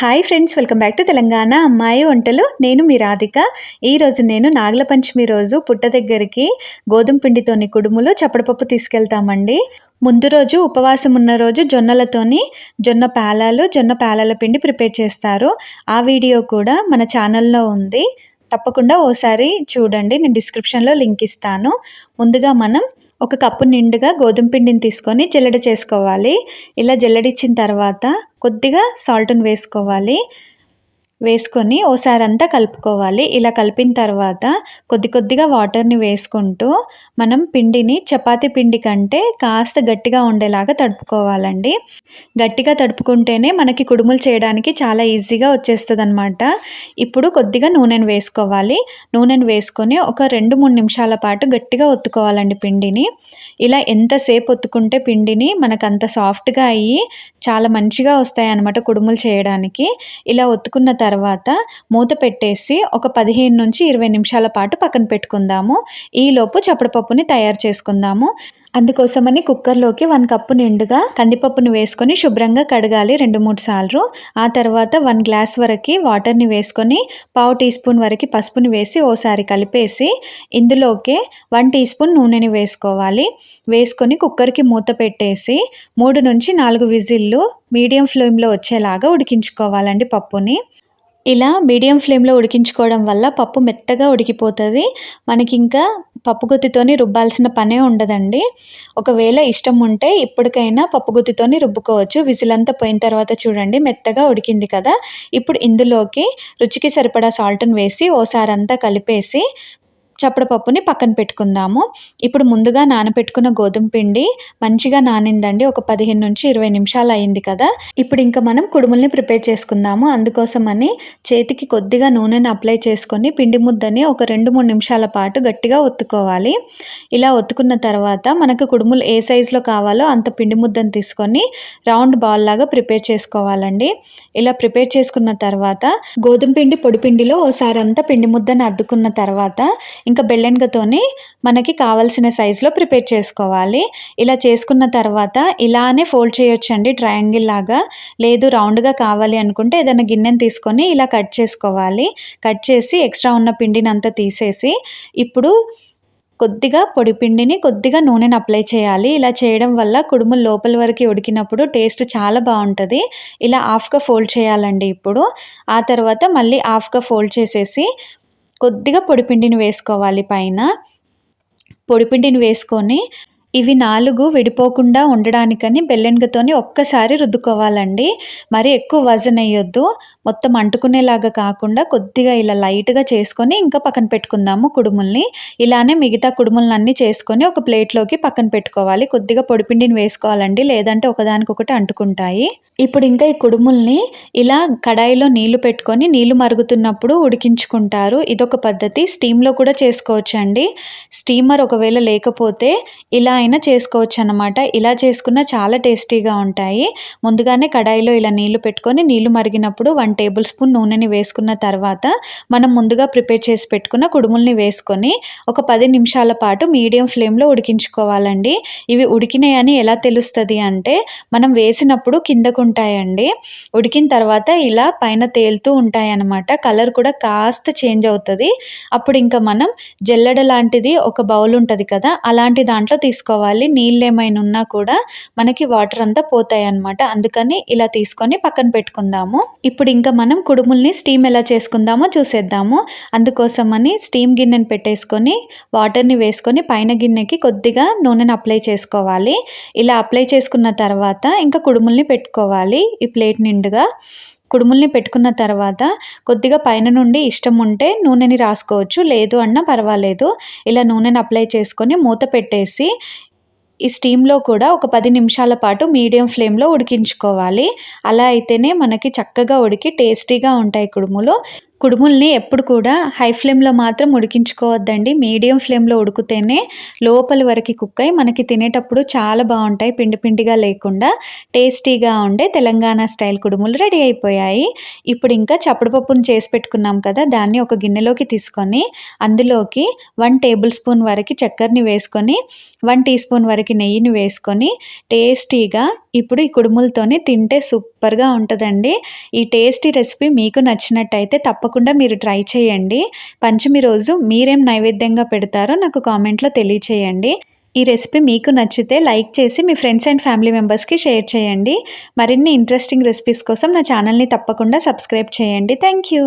Hi friends welcome back to Telangana అమ్మాయి వంటలు నేను మీ రాధిక. ఈరోజు నేను నాగల పంచమి రోజు పుట్ట దగ్గరికి గోధుమ పిండితోని కుడుములు చప్పడపప్పు తీసుకెళ్తామండి. ముందు రోజు ఉపవాసం ఉన్న రోజు జొన్నలతోని జొన్న పేలాలు జొన్న పేలాల పిండి ప్రిపేర్ చేస్తారు. ఆ వీడియో కూడా మన ఛానల్లో ఉంది. తప్పకుండా ఓసారి చూడండి నేను డిస్క్రిప్షన్లో లింక్ ఇస్తాను. ముందుగా మనం ఒక కప్పు నిండుగా గోధుమ పిండిని తీసుకొని జల్లెడ చేసుకోవాలి. ఇలా జల్లెడిచ్చిన తర్వాత కొద్దిగా సాల్ట్ని వేసుకోవాలి. వేసుకొని ఓసారి అంతా కలుపుకోవాలి. ఇలా కలిపిన తర్వాత కొద్ది కొద్దిగా వాటర్ని వేసుకుంటూ మనం పిండిని చపాతీ పిండి కంటే కాస్త గట్టిగా ఉండేలాగా తడుపుకోవాలండి. గట్టిగా తడుపుకుంటేనే మనకి కుడుములు చేయడానికి చాలా ఈజీగా వచ్చేస్తుంది అనమాట ఇప్పుడు కొద్దిగా నూనెను వేసుకోవాలి. నూనెను వేసుకొని ఒక రెండు మూడు నిమిషాల పాటు గట్టిగా ఒత్తుకోవాలండి పిండిని. ఇలా ఎంతసేపు ఒత్తుకుంటే పిండిని మనకు అంత సాఫ్ట్గా అయ్యి చాలా మంచిగా వస్తాయి అన్నమాట కుడుములు చేయడానికి. ఇలా ఒత్తుకున్న తర్వాత మూత పెట్టేసి ఒక పదిహేను నుంచి ఇరవై నిమిషాల పాటు పక్కన పెట్టుకుందాము. ఈలోపు పప్పుని తయారు చేసుకుందాము. అందుకోసమని కుక్కర్లోకి వన్ కప్పు నిండుగా కందిపప్పును వేసుకొని శుభ్రంగా కడగాలి రెండు మూడు సార్లు. ఆ తర్వాత వన్ గ్లాస్ వరకు వాటర్ని వేసుకొని పావు టీ స్పూన్ వరకు పసుపుని వేసి ఓసారి కలిపేసి ఇందులోకే వన్ టీ స్పూన్ నూనెని వేసుకోవాలి. వేసుకొని కుక్కర్కి మూత పెట్టేసి మూడు నుంచి నాలుగు విజిల్లు మీడియం ఫ్లేమ్లో వచ్చేలాగా ఉడికించుకోవాలండి పప్పుని. ఇలా మీడియం ఫ్లేమ్లో ఉడికించుకోవడం వల్ల పప్పు మెత్తగా ఉడికిపోతుంది. మనకి ఇంకా పప్పుగుత్తితోని రుబ్బాల్సిన పనే ఉండదండి. ఒకవేళ ఇష్టం ఉంటే ఇప్పటికైనా పప్పు గుత్తితోని రుబ్బుకోవచ్చు. విజిలంతా పోయిన తర్వాత చూడండి మెత్తగా ఉడికింది కదా. ఇప్పుడు ఇందులోకి రుచికి సరిపడా సాల్ట్ని వేసి ఓసారి అంతా కలిపేసి చప్పడపప్పుని పక్కన పెట్టుకుందాము. ఇప్పుడు ముందుగా నానబెట్టుకున్న గోధుమ పిండి మంచిగా నానిందండి. ఒక పదిహేను నుంచి ఇరవై నిమిషాలు అయింది కదా. ఇప్పుడు ఇంకా మనం కుడుముల్ని ప్రిపేర్ చేసుకుందాము. అందుకోసమని చేతికి కొద్దిగా నూనెను అప్లై చేసుకొని పిండి ముద్దని ఒక రెండు మూడు నిమిషాల పాటు గట్టిగా ఒత్తుకోవాలి. ఇలా ఒత్తుకున్న తర్వాత మనకు కుడుములు ఏ సైజులో కావాలో అంత పిండి ముద్దను తీసుకొని రౌండ్ బాల్ లాగా ప్రిపేర్ చేసుకోవాలండి. ఇలా ప్రిపేర్ చేసుకున్న తర్వాత గోధుమ పిండి పొడి పిండిలో ఓసారి అంతా పిండి ముద్దను అద్దుకున్న తర్వాత ఇంకా బెల్లెన్గతోని మనకి కావాల్సిన సైజులో ప్రిపేర్ చేసుకోవాలి. ఇలా చేసుకున్న తర్వాత ఇలానే ఫోల్డ్ చేయొచ్చండి ట్రయాంగిల్ లాగా. లేదు రౌండ్గా కావాలి అనుకుంటే ఏదైనా గిన్నెను తీసుకొని ఇలా కట్ చేసుకోవాలి. కట్ చేసి ఎక్స్ట్రా ఉన్న పిండిని అంతా తీసేసి ఇప్పుడు కొద్దిగా పొడి పిండిని కొద్దిగా నూనెను అప్లై చేయాలి. ఇలా చేయడం వల్ల కుడుములు లోపల వరకు ఉడికినప్పుడు టేస్ట్ చాలా బాగుంటుంది. ఇలా హాఫ్గా ఫోల్డ్ చేయాలండి ఇప్పుడు. ఆ తర్వాత మళ్ళీ హాఫ్గా ఫోల్డ్ చేసేసి కొద్దిగా పొడిపిండిని వేసుకోవాలి పైన. పొడిపిండిని వేసుకొని ఇవి నాలుగు విడిపోకుండా ఉండడానికని బెల్లెన్గతోని ఒక్కసారి రుద్దుకోవాలండి. మరి ఎక్కువ వజన్ అయ్యొద్దు మొత్తం అంటుకునేలాగా కాకుండా కొద్దిగా ఇలా లైట్గా చేసుకొని ఇంకా పక్కన పెట్టుకుందాము కుడుముల్ని. ఇలానే మిగతా కుడుములన్నీ చేసుకొని ఒక ప్లేట్లోకి పక్కన పెట్టుకోవాలి. కొద్దిగా పొడిపిండిని వేసుకోవాలండి. లేదంటే ఒకదానికొకటి అంటుకుంటాయి. ఇప్పుడు ఇంకా ఈ కుడుముల్ని ఇలా కడాయిలో నీళ్ళు పెట్టుకొని నీళ్ళు మరుగుతున్నప్పుడు ఉడికించుకుంటారు. ఇదొక పద్ధతి. స్టీమ్లో కూడా చేసుకోవచ్చు అండి స్టీమర్ ఒకవేళ లేకపోతే ఇలా అయినా చేసుకోవచ్చు అనమాట ఇలా చేసుకున్న చాలా టేస్టీగా ఉంటాయి. ముందుగానే కడాయిలో ఇలా నీళ్ళు పెట్టుకొని నీళ్ళు మరిగినప్పుడు వంట టేబుల్ స్పూన్ నూనెని వేసుకున్న తర్వాత మనం ముందుగా ప్రిపేర్ చేసి పెట్టుకున్న కుడుముల్ని వేసుకొని ఒక పది నిమిషాల పాటు మీడియం ఫ్లేమ్లో ఉడికించుకోవాలండి. ఇవి ఉడికినాయని ఎలా తెలుస్తుంది అంటే మనం వేసినప్పుడు కిందకు ఉంటాయండి. ఉడికిన తర్వాత ఇలా పైన తేలుతూ ఉంటాయన్నమాట. కలర్ కూడా కాస్త చేంజ్ అవుతుంది. అప్పుడు ఇంకా మనం జల్లెడ లాంటిది ఒక బౌల్ ఉంటుంది కదా అలాంటి దాంట్లో తీసుకోవాలి. నీళ్ళు ఏమైనా ఉన్నా కూడా మనకి వాటర్ అంతా పోతాయి అన్నమాట అందుకని ఇలా తీసుకొని పక్కన పెట్టుకుందాము. ఇప్పుడు ఇంకా ఇంకా మనం కుడుముల్ని స్టీమ్ ఎలా చేసుకుందామో చూసేద్దాము. అందుకోసమని స్టీమ్ గిన్నెని పెట్టేసుకొని వాటర్ని వేసుకొని పైన గిన్నెకి కొద్దిగా నూనెను అప్లై చేసుకోవాలి. ఇలా అప్లై చేసుకున్న తర్వాత ఇంకా కుడుముల్ని పెట్టుకోవాలి ఈ ప్లేట్ నిండుగా. కుడుముల్ని పెట్టుకున్న తర్వాత కొద్దిగా పైన నుండి ఇష్టం ఉంటే నూనెని రాసుకోవచ్చు లేదు అన్నా పర్వాలేదు. ఇలా నూనెని అప్లై చేసుకొని మూత పెట్టేసి ఈ స్టీమ్లో కూడా ఒక పది నిమిషాల పాటు మీడియం ఫ్లేమ్లో ఉడికించుకోవాలి. అలా అయితేనే మనకి చక్కగా ఉడికి టేస్టీగా ఉంటాయి కుడుములు. కుడుముల్ని ఎప్పుడు కూడా హై ఫ్లేమ్లో మాత్రం ఉడికించుకోవద్దండి. మీడియం ఫ్లేమ్లో ఉడికితేనే లోపలి వరకు కుక్ అయి మనకి తినేటప్పుడు చాలా బాగుంటాయి. పిండి పిండిగా లేకుండా టేస్టీగా ఉండే తెలంగాణ స్టైల్ కుడుములు రెడీ అయిపోయాయి. ఇప్పుడు ఇంకా చప్పడపప్పును చేసి పెట్టుకున్నాం కదా దాన్ని ఒక గిన్నెలోకి తీసుకొని అందులోకి వన్ టేబుల్ స్పూన్ వరకు చక్కెరని వేసుకొని వన్ టీ స్పూన్ వరకు నెయ్యిని వేసుకొని టేస్టీగా ఇప్పుడు ఈ కుడుములతోనే తింటే సూపర్గా ఉంటుందండి. ఈ టేస్టీ రెసిపీ మీకు నచ్చినట్టయితే తప్ప తప్పకుండా మీరు ట్రై చేయండి. పంచమి రోజు మీరేం నైవేద్యంగా పెడతారో నాకు కామెంట్లో తెలియచేయండి. ఈ రెసిపీ మీకు నచ్చితే లైక్ చేసి మీ ఫ్రెండ్స్ అండ్ ఫ్యామిలీ మెంబర్స్కి షేర్ చేయండి. మరిన్ని ఇంట్రెస్టింగ్ రెసిపీస్ కోసం నా ఛానల్ని తప్పకుండా సబ్స్క్రైబ్ చేయండి. Thank you.